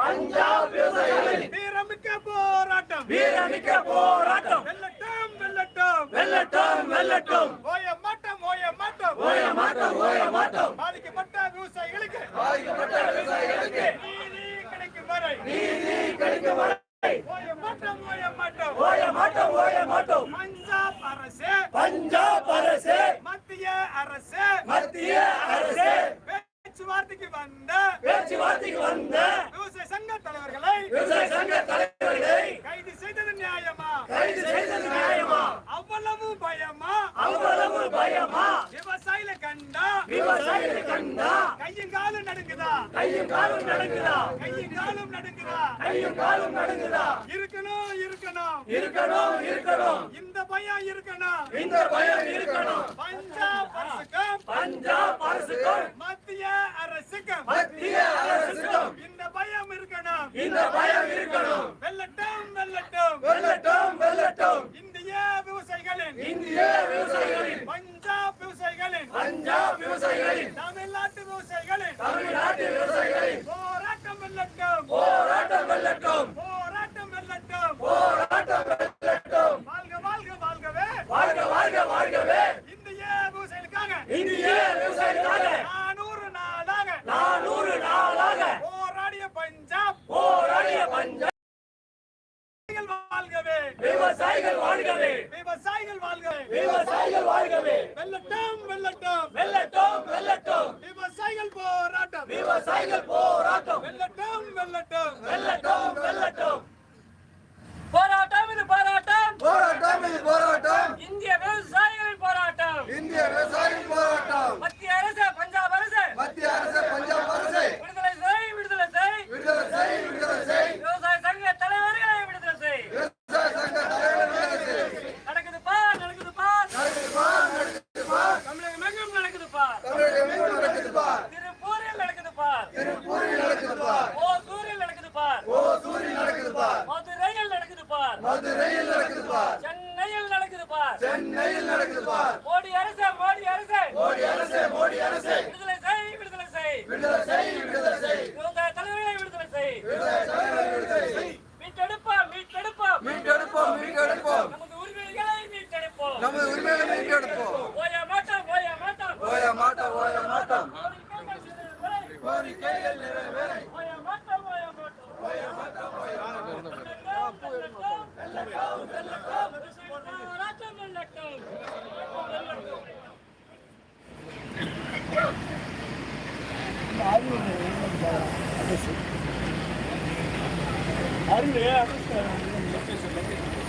பஞ்சாப் விவசாயிகளின் வீரமிக்க போராட்டம். வீரமிக்க போராட்டம். வெல்லட்டும் வெல்லட்டும். வெல்லட்டும் வெல்லட்டும். ஓய மாட்டம் ஓய மாட்டம். ஓய மாட்டம் ஓய மாட்டம். பாதிக்கப்பட்ட விவசாயிகளுக்கு. பாதிக்கப்பட்ட விவசாயிகளுக்கு. நீதி கிடைக்கும் வரை. நீதி கிடைக்கும் வரை. ஓய மாட்டம் ஓய பஞ்சாப் அரசு. மத்திய அரசு. மத்திய அரசு. பேச்சுவார்த்தைக்கு வந்த. பேச்சுவார்த்தைக்கு வந்த. விவசாயில கண்டா? விவசாயில கண்டா? கையும் நடக்குதா கையும் காலும் நடக்குதா கையும் காலும் நடக்குதா கையும் காலும் நடக்குதா இருக்கணும் இருக்கணும். இருக்கணும் இருக்கணும். இந்த பயம் இருக்கணும். இந்த பயம் இருக்கணும். பஞ்சாப் அரசுக்கும் பஞ்சாப் பஞ்சாப் விவசாயிகளின் தமிழ்நாட்டு விவசாயிகளின் தமிழ்நாட்டு விவசாயிகளின் பாருங்கள் 아저씨. 아니래, 아저씨.